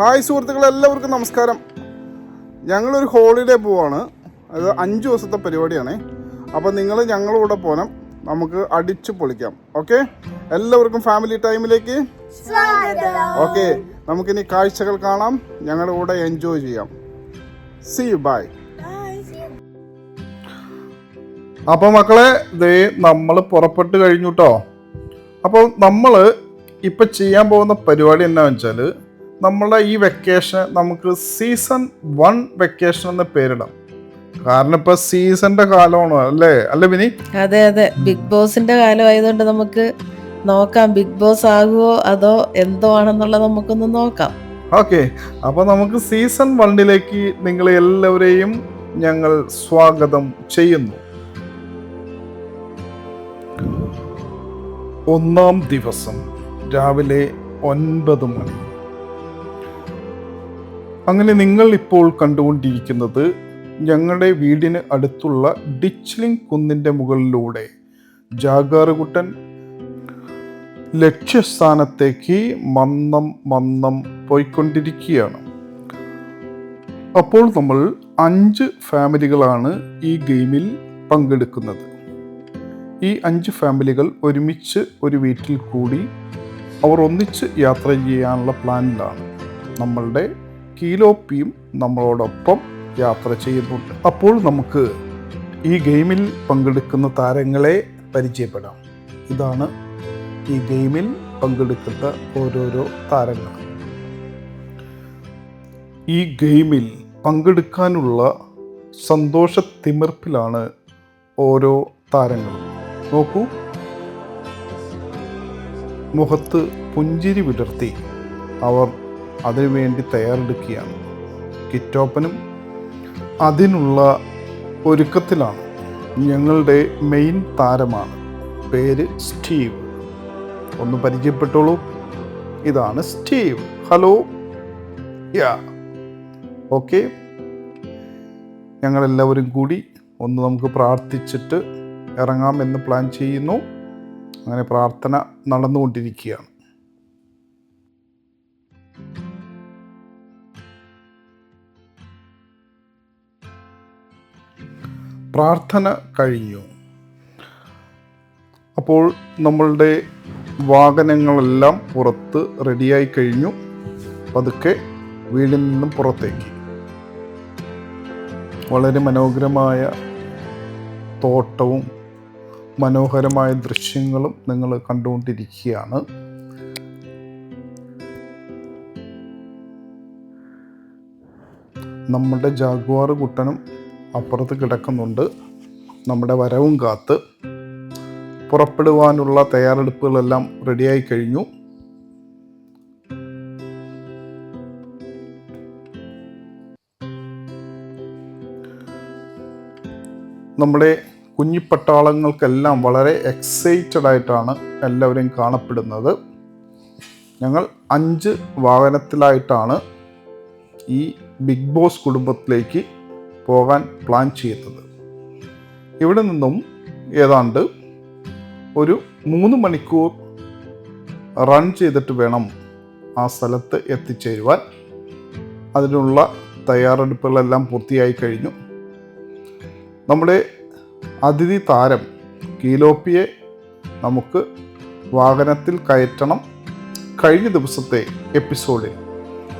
Hi സുഹൃത്തുക്കളെ എല്ലാവർക്കും നമസ്കാരം. ഞങ്ങളൊരു ഹോളിഡേ പോവാണ്. അത് അഞ്ച് ദിവസത്തെ പരിപാടിയാണേ. അപ്പോൾ നിങ്ങൾ ഞങ്ങളുടെ കൂടെ പോകണം നമുക്ക് അടിച്ചു പൊളിക്കാം. ഓക്കെ? എല്ലാവർക്കും ഫാമിലി ടൈമിലേക്ക് ഓക്കെ നമുക്കിനി കാഴ്ചകൾ കാണാം. ഞങ്ങളുടെ കൂടെ എൻജോയ് ചെയ്യാം. സി യു ബൈ അപ്പൊ മക്കളെ ദേ നമ്മൾ പുറപ്പെട്ട് കഴിഞ്ഞു കേട്ടോ അപ്പോൾ നമ്മൾ ഇപ്പൊ ചെയ്യാൻ പോകുന്ന പരിപാടി എന്നാ വെച്ചാൽ നമ്മളെ ഈ വെക്കേഷൻ നമുക്ക് സീസൺ വൺ വെക്കേഷൻ എന്ന് പേരിടാം. കാരണം ഇപ്പൊ സീസണിന്റെ കാലമാണ് അല്ലേ? അല്ലേ വിനി? അതെ അതെ. ബിഗ് ബോസിന്റെ കാലം ആയതുകൊണ്ട് നമുക്ക് നോക്കാം. ബിഗ് ബോസ് ആകുമോ അതോ എന്തോ ആണെന്നുള്ളത് നമുക്കൊന്ന് നോക്കാം. ഓക്കെ. അപ്പൊ നമുക്ക് സീസൺ വണ്ണിലേക്ക് നിങ്ങളെ എല്ലാവരെയും ഞങ്ങൾ സ്വാഗതം ചെയ്യുന്നു. ഒന്നാം ദിവസം രാവിലെ ഒൻപത് മണി. അങ്ങനെ നിങ്ങൾ ഇപ്പോൾ കണ്ടുകൊണ്ടിരിക്കുന്നത് ഞങ്ങളുടെ വീടിന് അടുത്തുള്ള ഡിച്ച്ലിംഗ് കുന്നിന്റെ മുകളിലൂടെ. ജാഗാറുകുട്ടൻ ലക്ഷ്യസ്ഥാനത്തേക്ക് മന്ദം മന്ദം പോയിക്കൊണ്ടിരിക്കുകയാണ്. അപ്പോൾ നമ്മൾ അഞ്ച് ഫാമിലികളാണ് ഈ ഗെയിമിൽ പങ്കെടുക്കുന്നത്. ഈ അഞ്ച് ഫാമിലികൾ ഒരുമിച്ച് ഒരു വീട്ടിൽ കൂടി അവർ ഒന്നിച്ച് യാത്ര ചെയ്യാനുള്ള പ്ലാനിലാണ് നമ്മളുടെ കീലോപ്പിയും നമ്മളോടൊപ്പം യാത്ര ചെയ്യുന്നുണ്ട്. അപ്പോൾ നമുക്ക് ഈ ഗെയിമിൽ പങ്കെടുക്കുന്ന താരങ്ങളെ പരിചയപ്പെടാം. ഇതാണ് ഈ ഗെയിമിൽ പങ്കെടുക്കുന്ന ഓരോരോ താരങ്ങൾ. ഈ ഗെയിമിൽ പങ്കെടുക്കാനുള്ള സന്തോഷ തിമിർപ്പിലാണ് ഓരോ താരങ്ങളും. നോക്കൂ. മുഖത്ത് പുഞ്ചിരി വിടർത്തി. അവർ അതിനുവേണ്ടി തയ്യാറെടുക്കുകയാണ്. കിറ്റോപ്പനും അതിനുള്ള ഒരുക്കത്തിലാണ് ഞങ്ങളുടെ മെയിൻ താരമാണ്. പേര് സ്റ്റീവ്. ഒന്ന് പരിചയപ്പെട്ടോളൂ. ഇതാണ് സ്റ്റീവ്. ഹലോ. യാ. ഓക്കെ. ഞങ്ങളെല്ലാവരും കൂടി ഒന്ന് നമുക്ക് പ്രാർത്ഥിച്ചിട്ട് ഇറങ്ങാമെന്ന് പ്ലാൻ ചെയ്യുന്നു. അങ്ങനെ പ്രാർത്ഥന നടന്നുകൊണ്ടിരിക്കുകയാണ്. പ്രാർത്ഥന കഴിഞ്ഞു. അപ്പോൾ നമ്മളുടെ വാഹനങ്ങളെല്ലാം പുറത്ത് റെഡിയായി കഴിഞ്ഞു. പതുക്കെ വീടിൽ നിന്നും പുറത്തേക്ക്. വളരെ മനോഹരമായ തോട്ടവും മനോഹരമായ ദൃശ്യങ്ങളും നിങ്ങൾ കണ്ടുകൊണ്ടിരിക്കുകയാണ്. നമ്മുടെ ജാഗ്വാർ കുട്ടനും അപ്പുറത്ത് കിടക്കുന്നുണ്ട്. നമ്മുടെ വരവും കാത്ത് പുറപ്പെടുവാനുള്ള തയ്യാറെടുപ്പുകളെല്ലാം റെഡിയായി കഴിഞ്ഞു. നമ്മുടെ കുഞ്ഞിപ്പട്ടാളങ്ങൾക്കെല്ലാം വളരെ എക്സൈറ്റഡ് ആയിട്ടാണ് എല്ലാവരെയും കാണപ്പെടുന്നത്. ഞങ്ങൾ അഞ്ച് വാഹനത്തിലായിട്ടാണ് ഈ ബിഗ് ബോസ് കുടുംബത്തിലേക്ക് പോകാൻ പ്ലാൻ ചെയ്യുന്നത് ഇവിടെ നിന്നും ഏതാണ്ട് ഒരു മൂന്ന് മണിക്കൂർ റൺ ചെയ്തിട്ട് വേണം ആ സ്ഥലത്ത് എത്തിച്ചേരുവാൻ. അതിനുള്ള തയ്യാറെടുപ്പുകളെല്ലാം പൂർത്തിയായി കഴിഞ്ഞു. നമ്മുടെ അതിഥി താരം കീലോപ്പിയെ നമുക്ക് വാഹനത്തിൽ കയറ്റണം കഴിഞ്ഞ ദിവസത്തെ എപ്പിസോഡിൽ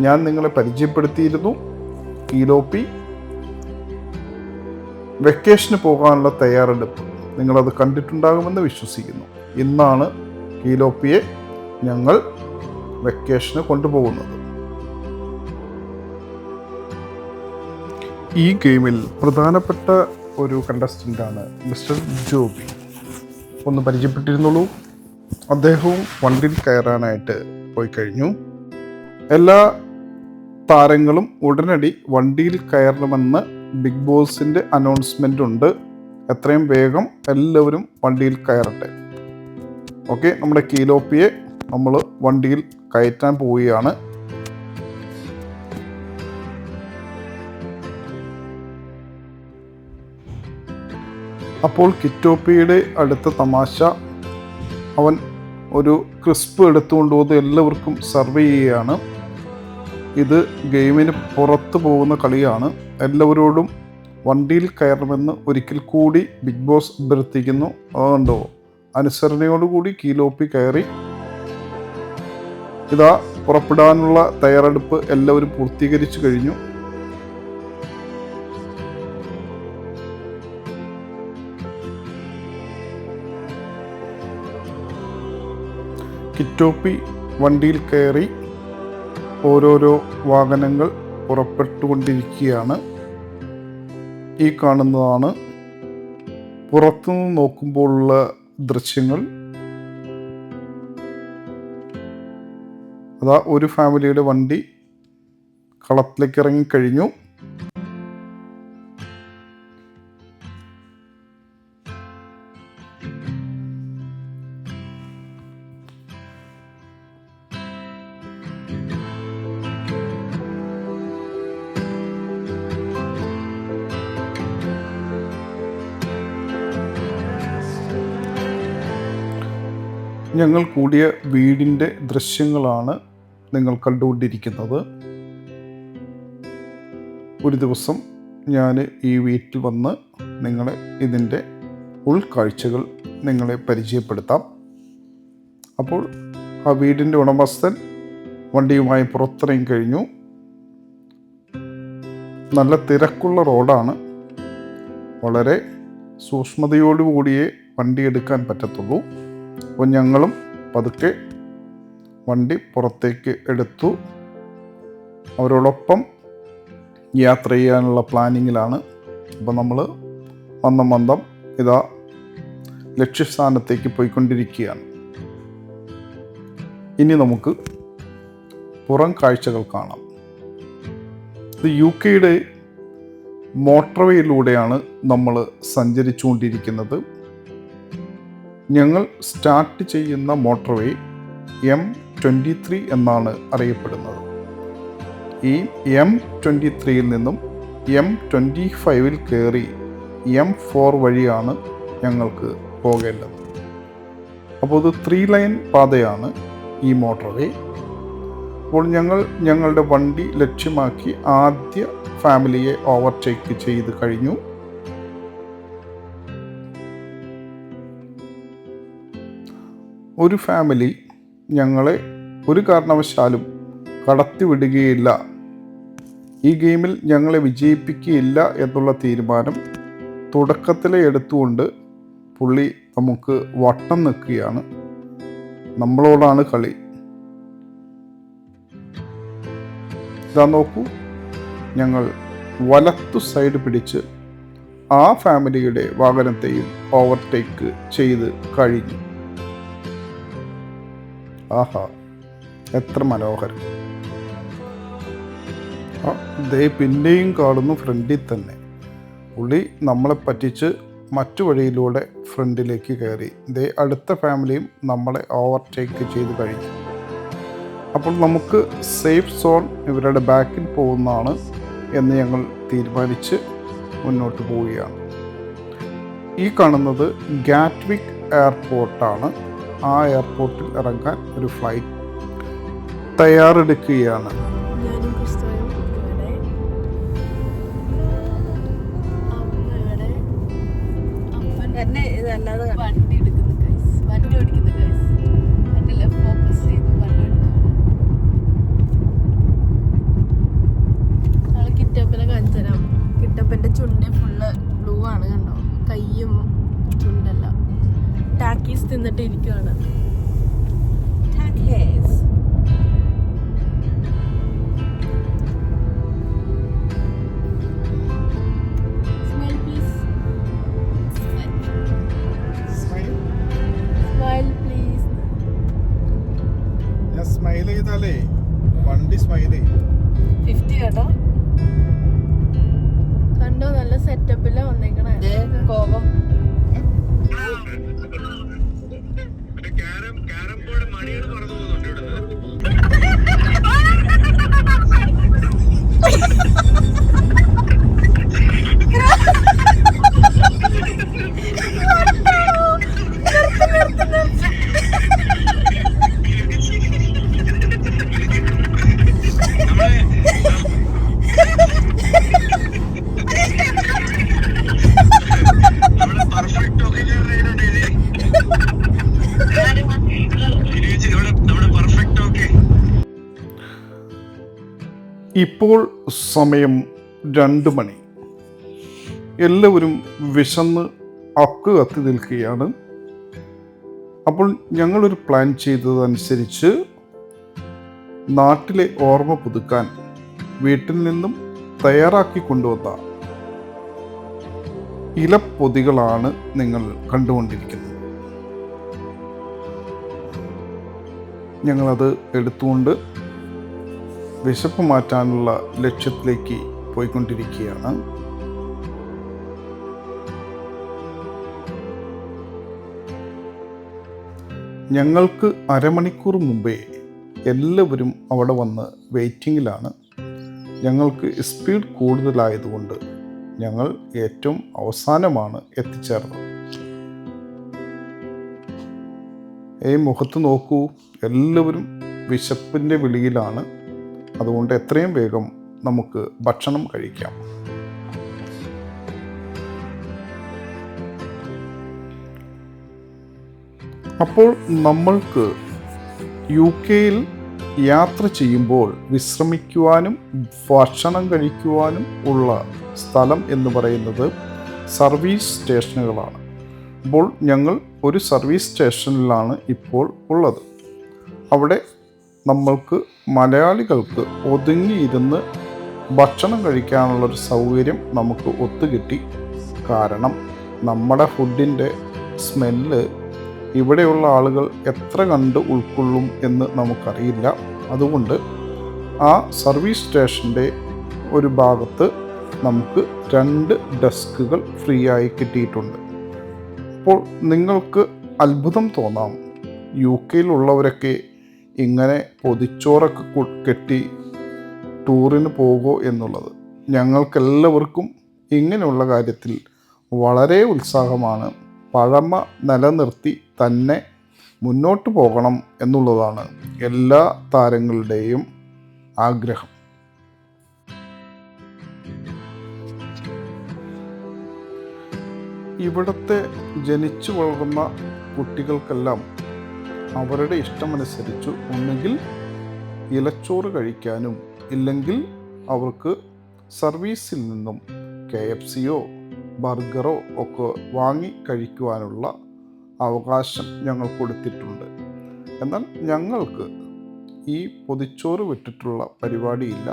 ഞാൻ നിങ്ങളെ പരിചയപ്പെടുത്തിയിരുന്നു. കീലോപ്പി വെക്കേഷന് പോകാനുള്ള തയ്യാറെടുപ്പ് നിങ്ങളത് കണ്ടിട്ടുണ്ടാകുമെന്ന് വിശ്വസിക്കുന്നു. ഇന്നാണ് കീലോപ്പിയെ ഞങ്ങൾ വെക്കേഷന് കൊണ്ടുപോകുന്നത്. ഈ ഗെയിമിൽ പ്രധാനപ്പെട്ട ഒരു കണ്ടസ്റ്റന്റാണ് മിസ്റ്റർ ജോബി. ഒന്ന് പരിചയപ്പെട്ടിരുന്നുള്ളൂ. അദ്ദേഹവും വണ്ടിയിൽ കയറാനായിട്ട് പോയി കഴിഞ്ഞു. എല്ലാ താരങ്ങളും ഉടനടി വണ്ടിയിൽ കയറണമെന്ന് ബിഗ് ബോസിന്റെ അനൗൺസ്മെന്റ് ഉണ്ട്. എത്രയും വേഗം എല്ലാവരും വണ്ടിയിൽ കയറട്ടെ. ഓക്കെ നമ്മുടെ കീലോപ്പിയെ നമ്മൾ വണ്ടിയിൽ കയറ്റാൻ പോവുകയാണ്. അപ്പോൾ കിറ്റോപ്പിയുടെ അടുത്ത തമാശ. അവൻ ഒരു ക്രിസ്പ് എടുത്തുകൊണ്ട് വന്ന് എല്ലാവർക്കും സർവ് ചെയ്യുകയാണ്. ഇത് ഗെയിമിന് പുറത്തു പോകുന്ന കളിയാണ്. എല്ലാവരോടും വണ്ടിയിൽ കയറണമെന്ന് ഒരിക്കൽ കൂടി ബിഗ് ബോസ് അഭ്യർത്ഥിക്കുന്നു. അതുകൊണ്ടോ? അനുസരണയോടുകൂടി കീലോപ്പി കയറി. ഇതാ പുറപ്പെടാനുള്ള തയ്യാറെടുപ്പ് എല്ലാവരും പൂർത്തീകരിച്ചു കഴിഞ്ഞു. കിറ്റോപ്പി വണ്ടിയിൽ കയറി. ഓരോരോ വാഹനങ്ങൾ പുറപ്പെട്ടുകൊണ്ടിരിക്കുകയാണ്. ഈ കാണുന്നതാണ് പുറത്തുനിന്ന് നോക്കുമ്പോഴുള്ള ദൃശ്യങ്ങൾ. അതാ ഒരു ഫാമിലിയുടെ വണ്ടി കളത്തിലേക്ക് ഇറങ്ങിക്കഴിഞ്ഞു ഞങ്ങൾ കൂടിയ വീടിന്റെ ദൃശ്യങ്ങളാണ് നിങ്ങൾ കണ്ടുകൊണ്ടിരിക്കുന്നത്. ഒരു ദിവസം ഞാൻ ഈ വീട്ടിൽ വന്ന് നിങ്ങളെ ഇതിന്റെ ഉൾക്കാഴ്ചകൾ നിങ്ങളെ പരിചയപ്പെടുത്താം. അപ്പോൾ ആ വീടിന്റെ ഉടമസ്ഥൻ വണ്ടിയുമായി പുറത്തിറങ്ങി കഴിഞ്ഞു. നല്ല തിരക്കുള്ള റോഡാണ്. വളരെ സൂക്ഷ്മതയോടുകൂടിയേ വണ്ടി എടുക്കാൻ പറ്റത്തുള്ളൂ. അപ്പോൾ ഞങ്ങളും പതുക്കെ വണ്ടി പുറത്തേക്ക് എടുത്തു. അവരോടൊപ്പം യാത്ര ചെയ്യാനുള്ള പ്ലാനിങ്ങിലാണ്. അപ്പോൾ നമ്മൾ മന്ദം മന്ദം ഇതാ ലക്ഷ്യസ്ഥാനത്തേക്ക് പോയിക്കൊണ്ടിരിക്കുകയാണ്. ഇനി നമുക്ക് പുറം കാഴ്ചകൾ കാണാം. ഇത് യു കെയുടെ മോട്ടർവേയിലൂടെയാണ് നമ്മൾ സഞ്ചരിച്ചുകൊണ്ടിരിക്കുന്നത്. ഞങ്ങൾ സ്റ്റാർട്ട് ചെയ്യുന്ന മോട്ടോർവേ എം ട്വന്റി ത്രീ എന്നാണ് അറിയപ്പെടുന്നത്. ഈ എം ട്വന്റി ത്രീയിൽ നിന്നും എം ട്വന്റി ഫൈവിൽ കയറി എം ഫോർ വഴിയാണ് ഞങ്ങൾക്ക് പോകേണ്ടത്. അപ്പോൾ ഇത് ത്രീ ലൈൻ പാതയാണ് ഈ മോട്ടോർവേ. അപ്പോൾ ഞങ്ങൾ ഞങ്ങളുടെ വണ്ടി ലക്ഷ്യമാക്കി ആദ്യ ഫാമിലിയെ ഓവർടേക്ക് ചെയ്ത് കഴിഞ്ഞു. ഒരു ഫാമിലി ഞങ്ങളെ ഒരു കാരണവശാലും കടത്തിവിടുകയില്ല. ഈ ഗെയിമിൽ ഞങ്ങളെ വിജയിപ്പിക്കുകയില്ല എന്നുള്ള തീരുമാനം തുടക്കത്തിലെ എടുത്തുകൊണ്ട് പുള്ളി നമുക്ക് വട്ടം നിൽക്കുകയാണ്. നമ്മളോടാണ് കളി. ഇതാ നോക്കൂ. ഞങ്ങൾ വലത്തു സൈഡ് പിടിച്ച് ആ ഫാമിലിയുടെ വാഹനത്തെയും ഓവർടേക്ക് ചെയ്ത് കഴിഞ്ഞു. ആഹാ എത്ര മനോഹരം. ദേ പിന്നെയും കാണുന്നു ഫ്രണ്ടിൽ തന്നെ. പുള്ളി നമ്മളെ പറ്റിച്ച് മറ്റു വഴിയിലൂടെ ഫ്രണ്ടിലേക്ക് കയറി. ദേ അടുത്ത ഫാമിലിയും നമ്മളെ ഓവർടേക്ക് ചെയ്ത് കഴിഞ്ഞു. അപ്പോൾ നമുക്ക് സേഫ് സോൺ ഇവരുടെ ബാക്കിൽ പോകുന്നതാണ് എന്ന് ഞങ്ങൾ തീരുമാനിച്ച് മുന്നോട്ട് പോവുകയാണ്. ഈ കാണുന്നത് ഗാറ്റ്വിക് എയർപോർട്ടാണ് ആ എയർപോർട്ടിൽ ഇറങ്ങാൻ ഒരു ഫ്ലൈറ്റ് തയ്യാറെടുക്കുകയാണ്. എന്നെ ഇതല്ലാതെ ഇപ്പോൾ സമയം രണ്ട് മണി. എല്ലാവരും വിശന്ന് അക്ക് കത്തി നിൽക്കുകയാണ്. അപ്പോൾ ഞങ്ങളൊരു പ്ലാൻ ചെയ്തതനുസരിച്ച് നാട്ടിലെ ഓർമ്മ പുതുക്കാൻ വീട്ടിൽ നിന്നും തയ്യാറാക്കി കൊണ്ടുവന്ന ഇലപ്പൊതികളാണ് നിങ്ങൾ കണ്ടുകൊണ്ടിരിക്കുന്നത്. ഞങ്ങളത് എടുത്തുകൊണ്ട് വിശപ്പ് മാറ്റാനുള്ള ലക്ഷ്യത്തിലേക്ക് പോയിക്കൊണ്ടിരിക്കുകയാണ്. ഞങ്ങൾക്ക് അരമണിക്കൂർ മുമ്പേ എല്ലാവരും അവിടെ വന്ന് വെയിറ്റിങ്ങിലാണ്. ഞങ്ങൾക്ക് സ്പീഡ് കൂടുതലായതുകൊണ്ട് ഞങ്ങൾ ഏറ്റവും അവസാനമാണ് എത്തിച്ചേർന്നത്. ഈ മുഖത്ത് നോക്കൂ എല്ലാവരും വിശപ്പിന്റെ വിളിയിലാണ്. അതുകൊണ്ട് എത്രയും വേഗം നമുക്ക് ഭക്ഷണം കഴിക്കാം. അപ്പോൾ നമ്മൾക്ക് യു കെയിൽ യാത്ര ചെയ്യുമ്പോൾ വിശ്രമിക്കുവാനും ഭക്ഷണം കഴിക്കുവാനും ഉള്ള സ്ഥലം എന്ന് പറയുന്നത് സർവീസ് സ്റ്റേഷനുകളാണ്. അപ്പോൾ ഞങ്ങൾ ഒരു സർവീസ് സ്റ്റേഷനിലാണ് ഇപ്പോൾ ഉള്ളത്. അവിടെ നമ്മൾക്ക് മലയാളികൾക്ക് ഒതുങ്ങിയിരുന്ന് ഭക്ഷണം കഴിക്കാനുള്ളൊരു സൗകര്യം നമുക്ക് ഒത്തുകിട്ടി. കാരണം നമ്മുടെ ഫുഡിന്റെ സ്മെല്ല് ഇവിടെയുള്ള ആളുകൾ എത്ര കണ്ട് ഉൾക്കൊള്ളും എന്ന് നമുക്കറിയില്ല. അതുകൊണ്ട് ആ സർവീസ് സ്റ്റേഷന്റെ ഒരു ഭാഗത്ത് നമുക്ക് രണ്ട് ഡെസ്കുകൾ ഫ്രീ ആയി കിട്ടിയിട്ടുണ്ട്. അപ്പോൾ നിങ്ങൾക്ക് അത്ഭുതം തോന്നാം. യു കെയിലുള്ളവരൊക്കെ ഇങ്ങനെ പൊതിച്ചോറൊക്കെ കെട്ടി ടൂറിന് പോകുമോ എന്നുള്ളത് ഞങ്ങൾക്കെല്ലാവർക്കും ഇങ്ങനെയുള്ള കാര്യത്തിൽ വളരെ ഉത്സാഹമാണ്. പഴമ നിലനിർത്തി തന്നെ മുന്നോട്ട് പോകണം എന്നുള്ളതാണ് എല്ലാ താരങ്ങളുടെയും ആഗ്രഹം. ഇവിടുത്തെ ജനിച്ചു വളർന്ന കുട്ടികൾക്കെല്ലാം അവരുടെ ഇഷ്ടമനുസരിച്ച് ഒന്നുകിൽ ഇലച്ചോറ് കഴിക്കാനും ഇല്ലെങ്കിൽ അവർക്ക് സർവീസിൽ നിന്നും കെ എഫ് സിയോ ബർഗറോ ഒക്കെ വാങ്ങി കഴിക്കുവാനുള്ള അവകാശം ഞങ്ങൾ കൊടുത്തിട്ടുണ്ട്. എന്നാൽ ഞങ്ങൾക്ക് ഈ പൊതിച്ചോറ് വിട്ടിട്ടുള്ള പരിപാടിയില്ല.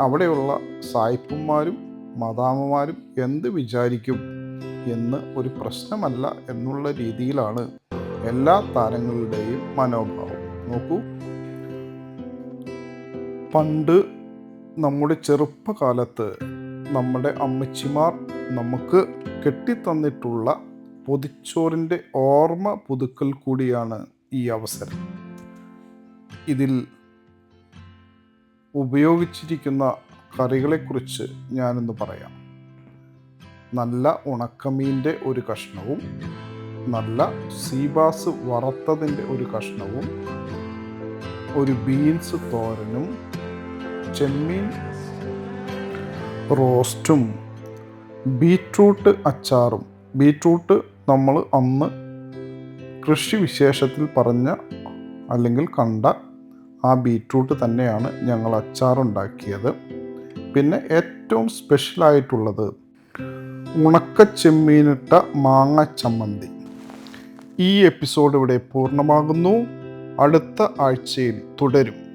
അവിടെയുള്ള സായിപ്പന്മാരും മദാമമാരും എന്ത് വിചാരിക്കും എന്ന് ഒരു പ്രശ്നമല്ല എന്നുള്ള രീതിയിലാണ് എല്ലാ താരങ്ങളുടെയും മനോഭാവം. നോക്കൂ. പണ്ട് നമ്മുടെ ചെറുപ്പകാലത്ത് നമ്മുടെ അമ്മച്ചിമാർ നമുക്ക് കെട്ടിത്തന്നിട്ടുള്ള പൊതിച്ചോറിന്റെ ഓർമ്മ പുതുക്കൽ കൂടിയാണ് ഈ അവസരം. ഇതിൽ ഉപയോഗിച്ചിരിക്കുന്ന കറികളെക്കുറിച്ച് ഞാനൊന്ന് പറയാം. നല്ല ഉണക്കമീന്റെ ഒരു കഷ്ണവും നല്ല സീബാസ് വറുത്തതിന്റെ ഒരു കഷ്ണവും ഒരു ബീൻസ് തോരനും ചെമ്മീൻ റോസ്റ്റും ബീറ്റ്റൂട്ട് അച്ചാറും. ബീറ്റ്റൂട്ട് നമ്മൾ അന്ന് കൃഷി വിശേഷത്തിൽ പറഞ്ഞ അല്ലെങ്കിൽ കണ്ട ആ ബീറ്റ്റൂട്ട് തന്നെയാണ് ഞങ്ങൾ അച്ചാറുണ്ടാക്കിയത്. പിന്നെ ഏറ്റവും സ്പെഷ്യലായിട്ടുള്ളത് ഉണക്ക ചെമ്മീനിട്ട മാങ്ങ ചമ്മന്തി ഈ എപ്പിസോഡ് ഇവിടെ പൂർണമാകുന്നു. അടുത്ത ആഴ്ചയിൽ തുടരും.